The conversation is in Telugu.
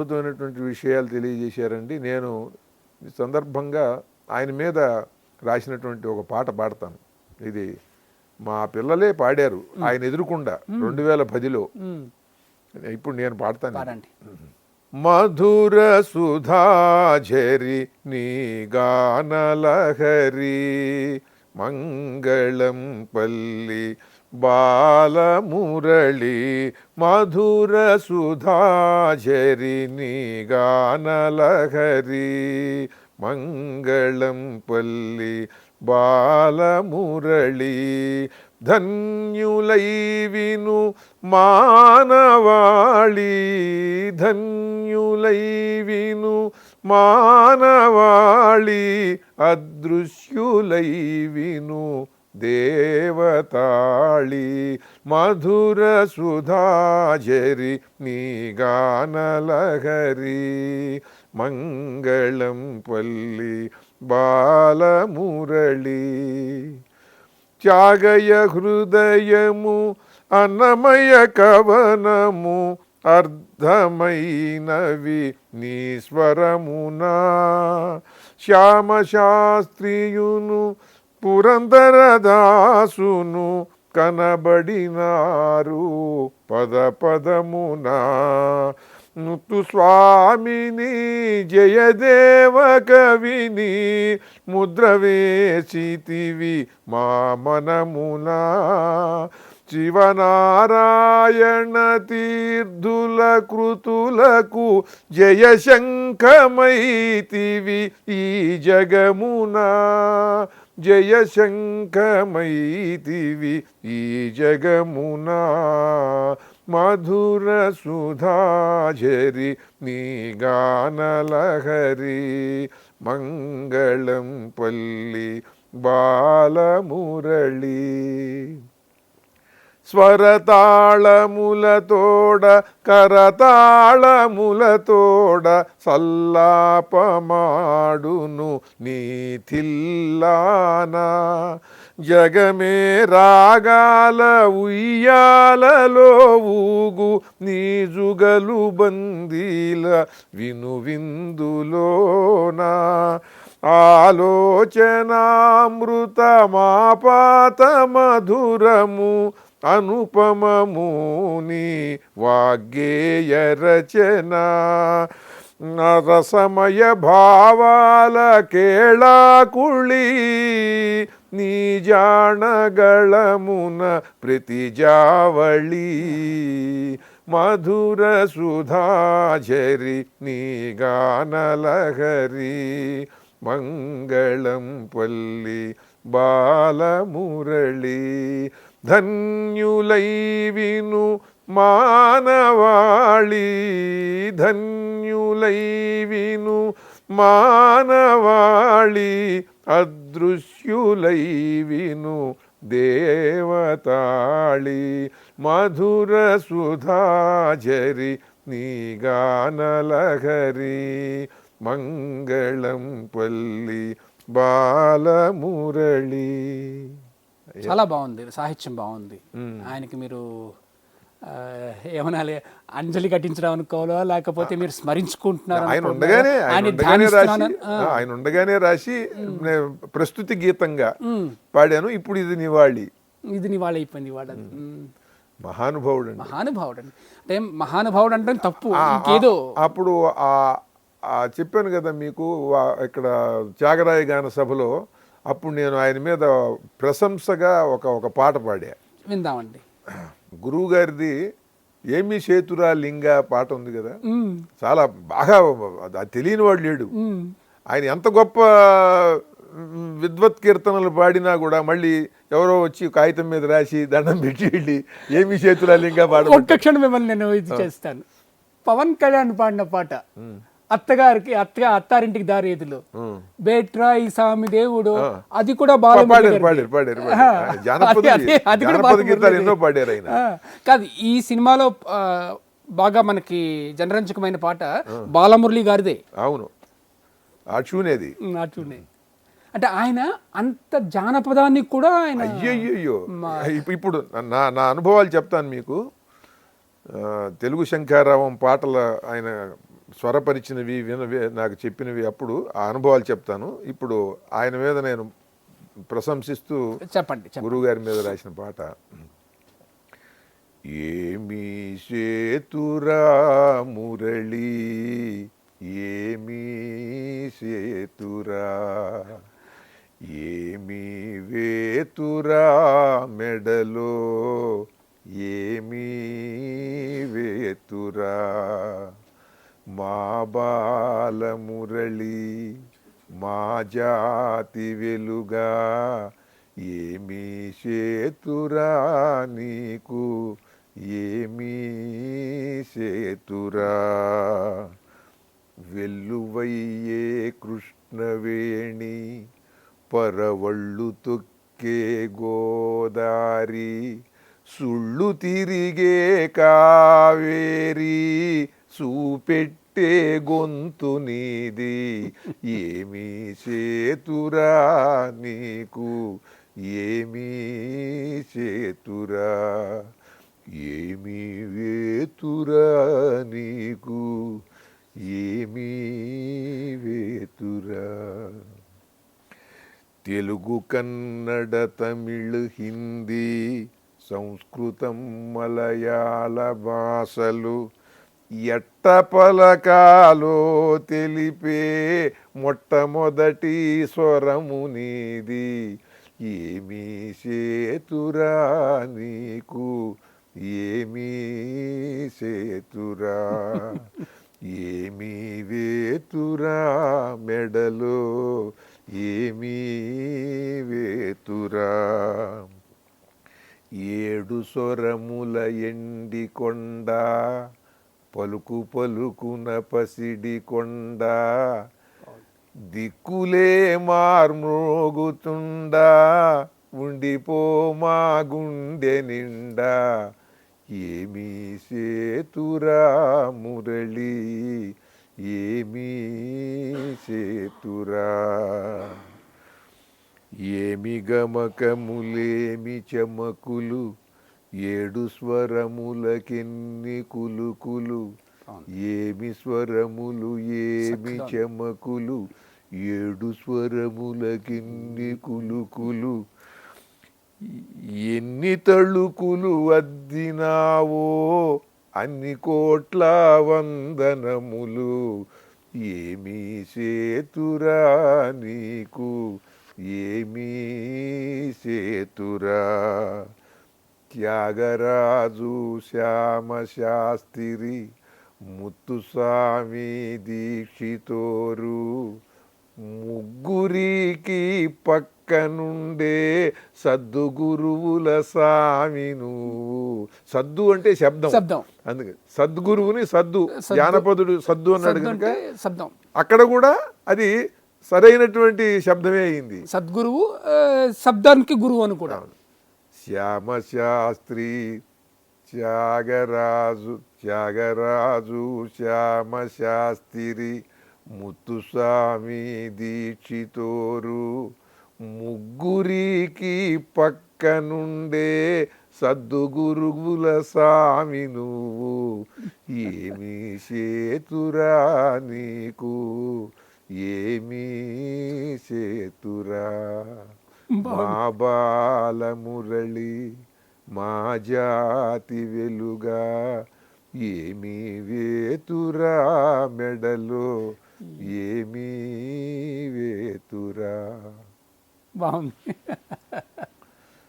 అద్భుతమైనటువంటి విషయాలు తెలియజేశారండి. నేను ఈ సందర్భంగా ఆయన మీద రాసినటువంటి ఒక పాట పాడతాను. ఇది మా పిల్లలే పాడారు. ఆయన ఎదురుకుండా రెండు వేల పదిలో ఇప్పుడు నేను పాడతాను. మధుర సుధాఝరి నీ గానలహరి మంగళం పల్లి బాలమురళి మధుర సుధాఝరి గానలహరి మంగళం పల్లి బాలమురళి ధన్యులై విను మానవాళి ధన్యులై విను మానవాళి అదృశ్యులై విను దేవతాళి మధుర సుధాజరి నీ గానలహరి మంగళం పల్లి బాలమురళి త్యాగయ హృదయము అన్నమయ కవనము అర్ధమైనవి నీ స్వరమునా. శ్యామశాస్త్రియును పురందరదాసును కనబడినారు పద పదమున. ముత్తు స్వామిని జయదేవ కవిని ముద్ర వేసితివి మా మనమున. శివనారాయణ తీర్థుల కృతులకు జయశంఖమైతివి ఈ జగమునా. జయశంఖమైతివి ఈ జగమునా మధుర సుధాజరి నీ గానలహరి మంగళం పల్లి బాలమురళి స్వరతాళములతోడ కరతాళములతోడ సల్లాపమాడును నీతిల్లాన జగమే రాగాల ఉయ్యాలలో ఊగు నీ జుగలు బందీల వినువిందులోనా. ఆలోచనామృతమాపాత మధురము అనుపమము నీ వాగ్గేయ రచన రసమయ భావాల కేళాకుళి నీ జాణగళమున ప్రతిజావళి మధుర సుధాజరి నీ గానలహరి మంగళం పల్లి బాలమురళి ధన్యులై విను మానవాళి ధన్యులై విను మానవాళి అదృశ్యులై విను దేవతాళి మధుర సుధాజరి నీ గానలహరి మంగళం పల్లి బాలమురళి. చాలా బాగుంది సాహిత్యం బాగుంది. ఆయనకి మీరు ఏమనాలి అంజలి కట్టించడం అనుకోవాలా లేకపోతే మీరు స్మరించుకుంటున్నారు ఆయన? ఉండగానే ఆయన ఉండగానే రాసి ప్రస్తుతి గీతంగా పాడాను. ఇప్పుడు ఇది నివాళి. ఇది నివాళ అయిపోయింది ఉమ్. మహానుభావుడు మహానుభావుడు అండి అంటే మహానుభావుడు అంటే తప్పు ఇంకేదో. అప్పుడు చెప్పాను కదా మీకు ఇక్కడ త్యాగరాయ గాన సభలో అప్పుడు నేను ఆయన మీద ప్రశంసగా ఒక ఒక పాట పాడా. విందామండి. గురువు గారిది ఏమి సేతురా లింగ పాట ఉంది కదా. చాలా బాగా తెలియని వాడు లేడు. ఆయన ఎంత గొప్ప విద్వత్ కీర్తనలు పాడినా కూడా మళ్ళీ ఎవరో వచ్చి కాగితం మీద రాసి దండం పెట్టి వెళ్ళి ఏమి చేతుల లింగా పాడ ఒక్క క్షణం మిమ్మల్ని నేను ఇది చేస్తాను. పవన్ కళ్యాణ్ పాడిన పాట. అత్తగారికి అత్త అత్తారింటికి దారి ఎదులు. బేట్రా ఈ స్వామి దేవుడు అది కూడా బాలమురళి కాదు ఈ సినిమాలో బాగా మనకి జనరంజకమైన పాట బాలమురళి గారిదే. అవును. ఆ చూనేది అంటే ఆయన అంత జానపదాన్ని కూడా ఆయన అయ్యయ్యో ఇప్పు- ఇప్పుడు నా నా అనుభవాలు చెప్తాను మీకు. తెలుగు శంఖారావం పాటల ఆయన స్వరపరిచినవి వినవి నాకు చెప్పినవి అప్పుడు ఆ అనుభవాలు చెప్తాను. ఇప్పుడు ఆయన మీద నేను ప్రశంసిస్తూ చెప్పండి గురువుగారి మీద రాసిన పాట. ఏమి సేతురా మురళి ఏమి సేతురా ఏమి వేతురా మెడలో ఏమి వేతురా మా మురళీ మురళి మా జాతి వెలుగా. ఏమీ సేతురా నీకు? ఏమీ సేతురా వెల్లువయ్యే కృష్ణవేణి పరవళ్ళు తొక్కే గోదారి సుళ్ళు తిరిగే కావేరి సూపెట్టి గొంతు నీది ఏమీ చేతురా నీకు ఏమీ చేతురా ఏమీ వేతురా నీకు ఏమీ వేతురా. తెలుగు కన్నడ తమిళ్ హిందీ సంస్కృతం మలయాళ భాషలు ఎట్టపలకాలో తెలిపే మొట్టమొదటి స్వరము నీది. ఏమీ సేతురా నీకు? ఏమీ సేతురా ఏమీ వేతురా మెడలో? ఏమీ వేతురా? ఏడు స్వరముల ఎండి కొండ పలుకు పలుకున పసిడి కొండ. దిక్కులే మార్మోగుతుండా ఉండిపో మా గుండె నిండా. ఏమీ సేతురా మురళి? ఏమీ సేతురా ఏమి గమకములేమి చమకులు? ఏడు స్వరములకెన్ని కులుకులు? ఏమి స్వరములు ఏమి చమకులు? ఏడు స్వరములకెన్ని కులుకులు? ఎన్ని తళుకులు అద్దినావో అన్ని కోట్ల వందనములు. ఏమీ సేతురా నీకు? ఏమీ సేతురా త్యాగరాజు శ్యామ శాస్త్రి ముత్తుస్వామి దీక్షితోరు. ముగ్గురికి పక్కనుండే సద్దు గురువుల స్వామి నువ్వు. సద్దు అంటే శబ్దం. శబ్దం. అందుకే సద్గురువుని సద్దు. జానపదుడు సద్దు అన్నాడు కనుక శబ్దం. అక్కడ కూడా అది సరైనటువంటి శబ్దమే అయింది. సద్గురువు శబ్దానికి గురువు అని కూడా. శ్యామ శాస్త్రి త్యాగరాజు త్యాగరాజు శ్యామ శాస్త్రి ముత్తుస్వామి దీక్షితోరు. ముగ్గురికి పక్కనుండే సద్దుగురుగుల స్వామి నువ్వు. ఏమీ చేతురా నీకు? ఏమీ చేతురా? బాల మురళి మా జాతి వెలుగా ఏమీ వేతురా మెడలో ఏమీ వేతురా. బాగుంది.